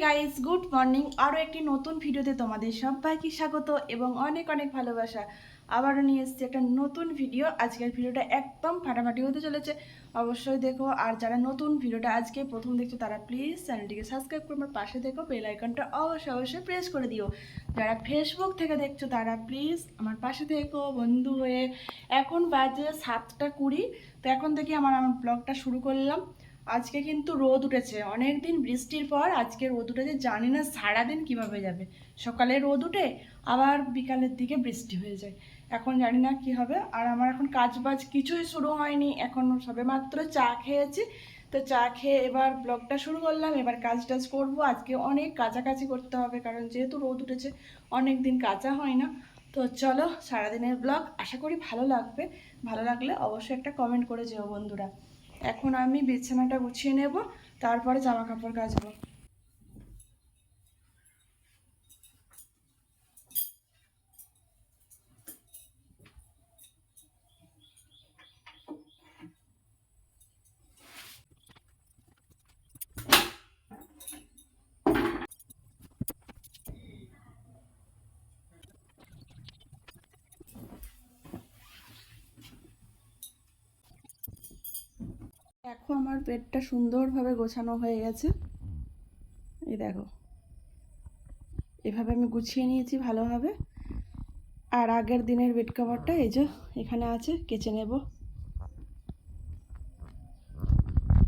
Hey guys good morning আরও একটি নতুন ভিডিওতে তোমাদের সবাইকে স্বাগত এবং অনেক অনেক ভালোবাসা। আবারও নিয়ে এসেছি একটা নতুন ভিডিও। আজকের ভিডিওটা একদম ফাটাফাটি হতে চলেছে। অবশ্যই দেখো, আর যারা নতুন ভিডিওটা আজকে প্রথম দেখছ, তারা প্লিজ চ্যানেলটিকে সাবস্ক্রাইব করে আমার পাশে দেখো বেল আইকনটা অবশ্যই অবশ্যই প্রেস করে দিও। যারা ফেসবুক থেকে দেখছ, তারা প্লিজ আমার পাশে দেখো, বন্ধু হয়ে। এখন বাজে সাতটা কুড়ি। তো এখন থেকে আমার আমার ব্লগটা শুরু করলাম। আজকে কিন্তু রোদ উঠেছে। অনেক দিন বৃষ্টির পর আজকে রোদ উঠেছে। জানি না সারাদিন কীভাবে যাবে। সকালে রোদ উঠে, আবার বিকালের দিকে বৃষ্টি হয়ে যায়। এখন জানি না কি হবে। আর আমার এখন কাজ বাজ কিছুই শুরু হয়নি। এখন সবে মাত্র চা খেয়েছি। তো চা খেয়ে এবার ব্লগটা শুরু করলাম। এবার কাজ টাজ করব। আজকে অনেক কাছাকাছি করতে হবে, কারণ যেহেতু রোদ উঠেছে অনেক দিন কাঁচা হয় না। তো চলো সারাদিনের ব্লগ। আশা করি ভালো লাগবে। ভালো লাগলে অবশ্যই একটা কমেন্ট করে যেও বন্ধুরা। এখন আমি বিছানাটা গুছিয়ে নেব তারপরে জামা কাপড় কাচবো। দেখো আমার পেটটা সুন্দরভাবে গোছানো হয়ে গেছে। এই দেখো। এভাবে আমি গুছিয়ে নিয়েছি ভালোভাবে। আর আগের দিনের বেড কভারটা এই যে এখানে আছে, কেচে নেব।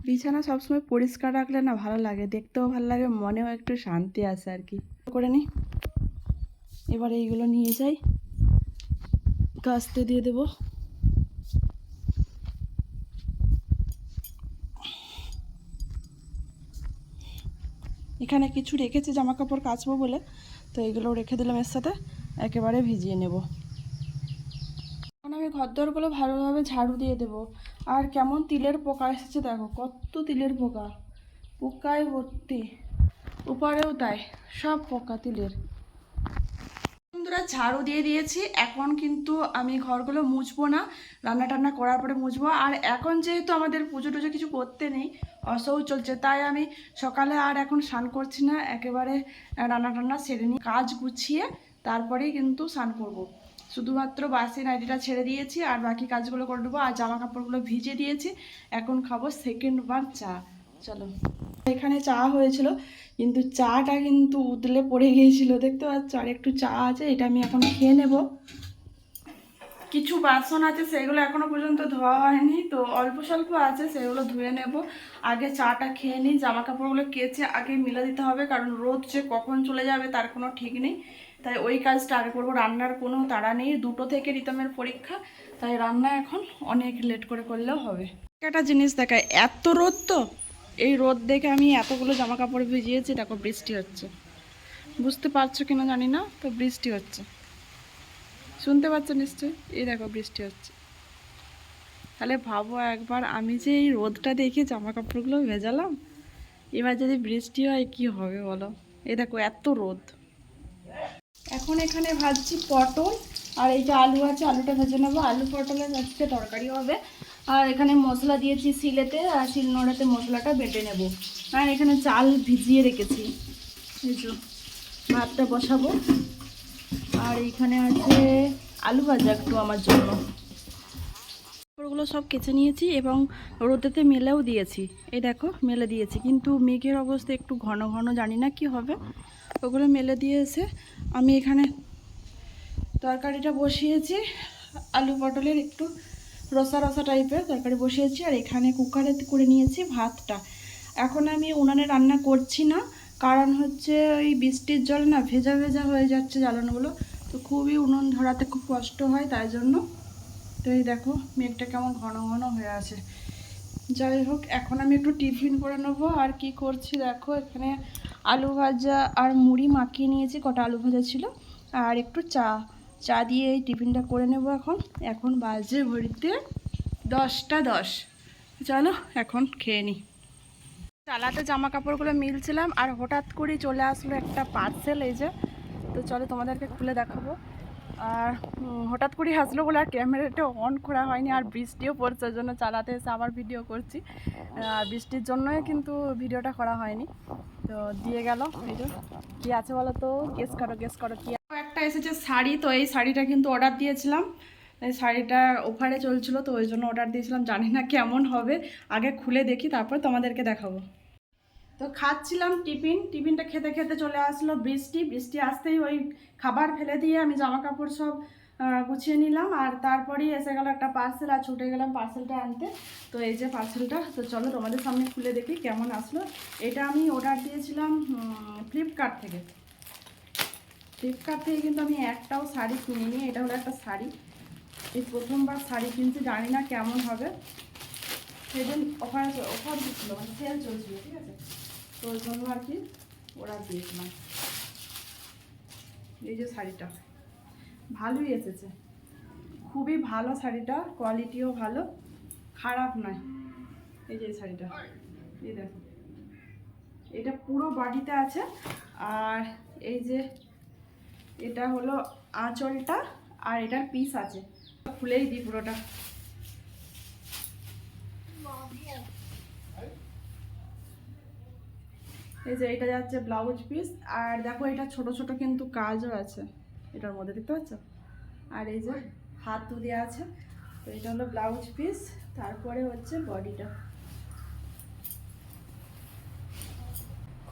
বিছানা সবসময় পরিষ্কার রাখলে না ভালো লাগে, দেখতেও ভালো লাগে, মনেও একটু শান্তি আসে আর কি। করে নিই এবার এইগুলো নিয়ে যাই। কাস্তে দিয়ে দেবো। এখানে কিছু রেখেছি জামা কাপড় কাচবো বলে। তো এগুলো রেখে দিলাম এর সাথে, একেবারে ভিজিয়ে নেব। এখন আমি ঘরদোরগুলো ভালোভাবে ঝাড়ু দিয়ে দেবো। আর কেমন তিলের পোকা এসেছে দেখো, কত তিলের পোকা। পোকায় ভর্তি। উপরেও তাই, সব পোকা তিলের। বন্ধুরা, ঝাড়ু দিয়ে দিয়েছি। এখন কিন্তু আমি ঘরগুলো মুছবো না, রান্না টান্না করার পরে মুছবো। আর এখন যেহেতু আমাদের পুজো টুজো কিছু করতে নেই অসৌ চলছে, তাই আমি সকালে আর এখন স্নান করছি না, একেবারে রান্না টান্না সেরে নিই, কাজ গুছিয়ে তারপরেই কিন্তু স্নান করব। শুধুমাত্র বাসি নাইটিটা ছেড়ে দিয়েছি, আর বাকি কাজগুলো করে দেবো আর জামা কাপড়গুলো ভিজে দিয়েছি। এখন খাব সেকেন্ড বার চা। চলো। এখানে চা হয়েছিল, কিন্তু চাটা কিন্তু উতলে পড়ে গিয়েছিল, দেখতে পাচ্ছ? আর একটু চা আছে, এটা আমি এখন খেয়ে নেব। কিছু বাসন আছে, সেগুলো এখনও পর্যন্ত ধোয়া হয়নি, তো অল্প স্বল্প আছে, সেগুলো ধুয়ে নেব। আগে চাটা খেয়ে নিই জামা কাপড়গুলো কেচে আগে মিলে দিতে হবে, কারণ রোদ যে কখন চলে যাবে তার কোনো ঠিক নেই। তাই ওই কাজটা আগে করব, রান্নার কোনো তাড়া নেই, দুটো থেকে রিতমের পরীক্ষা, তাই রান্না এখন অনেক লেট করে করলেও হবে। একটা জিনিস দেখায় এত রোদ তো? এই রোদ দেখে আমি এতগুলো জামা কাপড় ভিজিয়েছি, দেখো বৃষ্টি হচ্ছে। বুঝতে পারছ কিনা জানি না, তো বৃষ্টি হচ্ছে। শুনতে পাচ্ছ নিশ্চয়ই? এই দেখো বৃষ্টি হচ্ছে। তাহলে ভাবো একবার, আমি যে এই রোদটা দেখে জামা কাপড়গুলো ভেজালাম, এবার যদি বৃষ্টি হয় কি হবে বলো? এই দেখো এত রোদ। এখন এখানে ভাজছি পটল, আর এই যে আলু আছে, আলুটা ভেজে নেব। আলু পটলের আজকে তরকারি হবে। আর এখানে মশলা দিয়েছি শিলেতে আর শিলনোড়াতে মশলাটা বেটে নেব। আর এখানে চাল ভিজিয়ে রেখেছি। ভাতটা বসাবো। আর এখানে আছে আলু ভাজা একটু আমার জন্য। ওগুলো সব কেচে নিয়েছি এবং রোদেতে মেলেও দিয়েছি। এই দেখো, মেলে দিয়েছি। কিন্তু মেঘের অবস্থা একটু ঘন ঘন, জানি না কি হবে। ওগুলো মেলে দিয়ে এসে আমি এখানে তরকারিটা বসিয়েছি। আলু পটলের একটু রসা রসা টাইপের তরকারি বসিয়েছি আর এখানে কুকারে করে নিয়েছি ভাতটা। এখন আমি উনানে রান্না করছি না, কারণ হচ্ছে ওই বৃষ্টির জল না ভেজা ভেজা হয়ে যাচ্ছে জ্বালানোগুলো। তো খুবই উনুন ধরাতে খুব কষ্ট হয় তাই জন্য। তো এই দেখো মেঘটা কেমন ঘন ঘন হয়ে আছে। যাই হোক, এখন আমি একটু টিফিন করে নেব। আর কি করছি দেখো, এখানে আলু ভাজা আর মুড়ি মাখিয়ে নিয়েছি, কটা আলু ভাজা ছিল। আর একটু চা চা দিয়ে এই টিফিনটা করে নেব এখন। এখন বাজে ভরিতে দশটা দশ। চলো এখন খেয়ে নিই চালাতে জামা কাপড়গুলো মিলছিলাম আর হঠাৎ করে চলে আসলো একটা পার্সেল এই যে। তো চলো তোমাদেরকে খুলে দেখাবো। আর হঠাৎ করে আসলো বলে আর ক্যামেরাটা অন করা হয়নি আর বৃষ্টিও পড়ছে ওই জন্য চালাতে এসে আবার ভিডিও করছি। আর বৃষ্টির জন্যই কিন্তু ভিডিওটা করা হয়নি। তো দিয়ে গেল। যে, কী আছে বলো তো? গেস করো গেস করো, কি একটা এসেছে শাড়ি, তো এই শাড়িটা কিন্তু অর্ডার দিয়েছিলাম। এই শাড়িটা অফারে চলছিল, তো ওই জন্য অর্ডার দিয়েছিলাম, জানি না কেমন হবে। আগে খুলে দেখি, তারপর তোমাদেরকে দেখাবো। তো খাচ্ছিলাম টিফিন, টিফিনটা খেতে খেতে চলে আসলো বৃষ্টি। বৃষ্টি আসতেই ওই খাবার ফেলে দিয়ে আমি জামা কাপড় সব গুছিয়ে নিলাম। আর তারপরেই এসে গেল একটা পার্সেল আর ছুটে গেলাম পার্সেলটা আনতে। তো এই যে পার্সেলটা তো চলো তোমাদের সামনে খুলে দেখি কেমন আসলো। এটা আমি অর্ডার দিয়েছিলাম ফ্লিপকার্ট থেকে। ফ্লিপকার্ট থেকে কিন্তু আমি একটাও শাড়ি কিনিনি, এটা হলো একটা শাড়ি। এই প্রথমবার শাড়ি কিনছি, জানি না কেমন হবে। সেদিন অফার অফার দিচ্ছিল মানে সেল চলছিল, ঠিক আছে? তো ওই জন্য আর কি অর্ডার দিয়েছিলাম। এই যে শাড়িটা, ভালোই এসেছে। খুবই ভালো শাড়িটা কোয়ালিটিও ভালো, খারাপ নয়। এই যে শাড়িটা, এই দেখো। এটা পুরো বাড়িতে আছে, আর এই যে এটা হলো আঁচলটা আর এটার পিস আছে। খুলেই দিই পুরোটা। এই যে এটা যাচ্ছে ব্লাউজ পিস আর দেখো এটা ছোট ছোট কিন্তু কাজও আছে। এটার মধ্যে দেখতে পাচ্ছ? আর এই যে হাত দেওয়া আছে। তো এটা হলো ব্লাউজ পিস তারপরে হচ্ছে বডিটা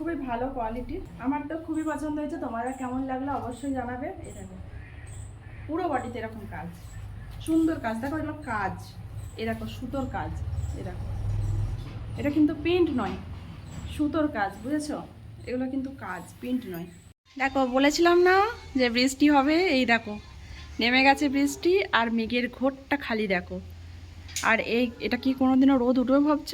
খুবই ভালো কোয়ালিটি আমার তো খুবই পছন্দ হয়েছে তোমাদের কেমন লাগল অবশ্যই জানাবে। দেখো, পুরো বডিতে এরকম কাজ। সুন্দর কাজ, দেখো এগুলো কাজ। এরকম সুতোর কাজ। এরকম এটা কিন্তু প্রিন্ট নয়, সুতোর কাজ, বুঝেছ? এগুলো কিন্তু কাজ প্রিন্ট নয়। দেখো, বলেছিলাম না যে বৃষ্টি হবে? এই দেখো, নেমে গেছে বৃষ্টি আর মেঘের ঘোরটা খালি দেখো। আর এই, এটা কি কোনোদিনও রোদ উঠবে ভাবছ?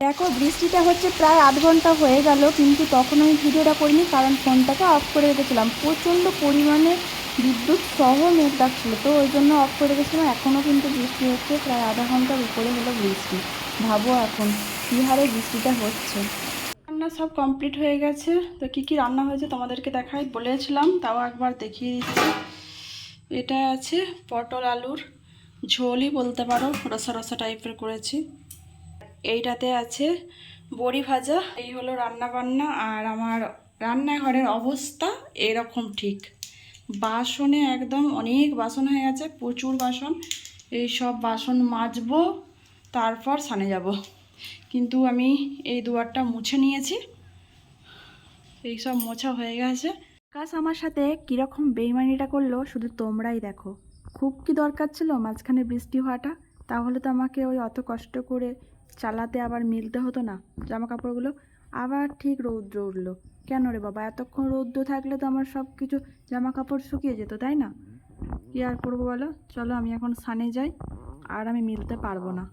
দেখো, বৃষ্টিটা হচ্ছে প্রায় আধ ঘণ্টা হয়ে গেল, কিন্তু তখন আমি ভিডিওটা করিনি, কারণ ফোনটাকে অফ করে রেখেছিলাম। প্রচণ্ড পরিমাণে বিদ্যুৎ সহ মেঘ ডাকছিল তো ওই জন্য অফ করে রেখেছিলাম। এখনও কিন্তু বৃষ্টি হচ্ছে, প্রায় আধা ঘণ্টার উপরে হলো বৃষ্টি। ভাবো এখন, কী হারে বৃষ্টিটা হচ্ছে? রান্না সব কমপ্লিট হয়ে গেছে, তো কি কি রান্না হয়েছে তোমাদেরকে দেখাই। বলেছিলাম, তাও একবার দেখিয়ে দিচ্ছি। এটা আছে পটল আলুর ঝোলই বলতে পারো, রসা রসা টাইপের করেছি। এইটাতে আছে বড়ি ভাজা, এই হলো রান্না বান্না আর আমার রান্নাঘরের অবস্থা এরকম ঠিক। বাসনে একদম অনেক বাসন হয়ে গেছে, প্রচুর বাসন। এই সব বাসন মাজবো, তারপর সানে যাব। কিন্তু আমি এই দুয়ারটা মুছে নিয়েছি। এই সব মোছা হয়ে গেছে। কাজ আমার সাথে কীরকম বেইমানিটা করল শুধু তোমরাই দেখো। খুব কি দরকার ছিল মাঝখানে বৃষ্টি হওয়াটা? তাহলে তো আমাকে ওই অত কষ্ট করে চালাতে আবার মিলতে হতো না জামা কাপড়গুলো আবার ঠিক রৌদ্র উঠল। কেন রে বাবা? এতক্ষণ রৌদ্র থাকলে তো আমার সব কিছু জামা কাপড় শুকিয়ে যেত, তাই না? কী আর করব বলো? চলো আমি এখন সানে যাই, আর আমি মিলতে পারব না।